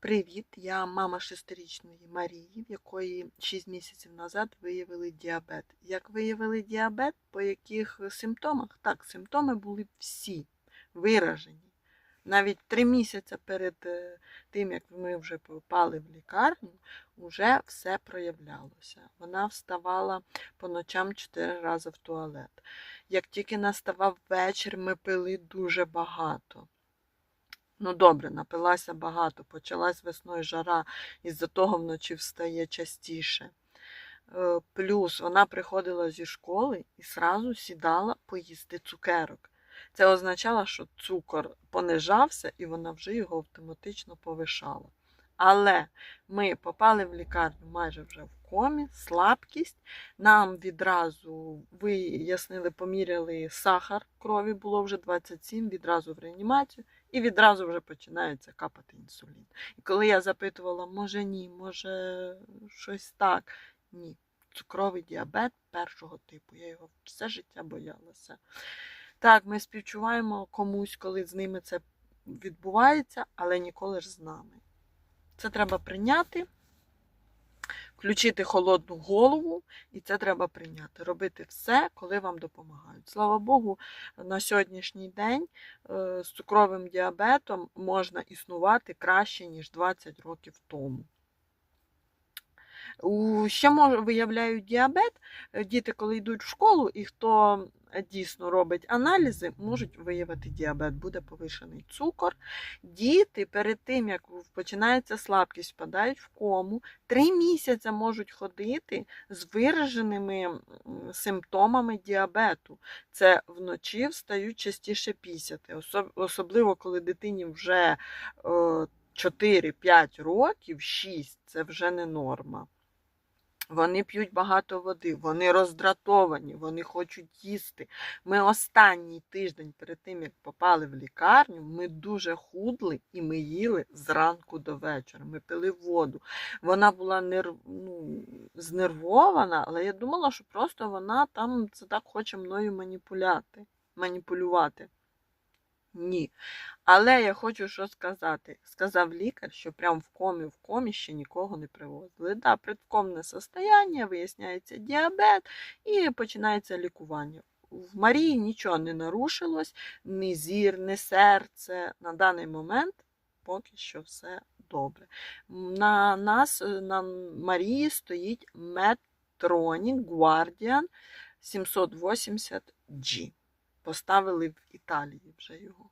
Привіт, я мама шестирічної Марії, в якої 6 місяців назад виявили діабет. Як виявили діабет? По яких симптомах? Так, симптоми були всі виражені. Навіть три місяці перед е, тим, як ми вже попали в лікарню, вже все проявлялося. Вона вставала по ночам чотири рази в туалет. Як тільки наставав вечір, ми пили дуже багато. Ну, добре, напилася багато, почалась весною жара, із-за того вночі встає частіше. Е, Плюс вона приходила зі школи і сразу сідала поїсти цукерок. Це означало, що цукор понижався і вона вже його автоматично повишала. Але ми попали в лікарню майже вже в комі, слабкість. Нам відразу вияснили, поміряли сахар крові, було вже 27, відразу в реанімацію, і відразу вже починається капати інсулін. І коли я запитувала, може ні, може щось так, ні. Цукровий діабет першого типу. Я його все життя боялася. Так, ми співчуваємо комусь, коли з ними це відбувається, але ніколи ж з нами. Це треба прийняти, включити холодну голову, і це треба прийняти. Робити все, коли вам допомагають. Слава Богу, на сьогоднішній день е, з цукровим діабетом можна існувати краще, ніж 20 років тому. Ще виявляють діабет. Діти, коли йдуть в школу, і хто дійсно робить аналізи, можуть виявити діабет, буде повишений цукор. Діти перед тим, як починається слабкість, впадають в кому, три місяці можуть ходити з вираженими симптомами діабету. Це вночі встають частіше пісяти, особливо коли дитині вже е, 4-5 років, 6 це вже не норма. Вони п'ють багато води, вони роздратовані, вони хочуть їсти. Ми останній тиждень перед тим, як попали в лікарню, ми дуже худли і ми їли зранку до вечора. Ми пили воду. Вона була нерв... ну, знервована, але я думала, що просто вона там це так хоче мною маніпуляти, маніпулювати. Ні. Але я хочу що сказати. Сказав лікар, що прям в комі, в комі ще нікого не привозили. Да, предкомне состояння, виясняється діабет і починається лікування. В Марії нічого не нарушилось, ні зір, ні серце. На даний момент поки що все добре. На нас, на Марії стоїть Medtronic Guardian 780G. Поставили в Італії вже його.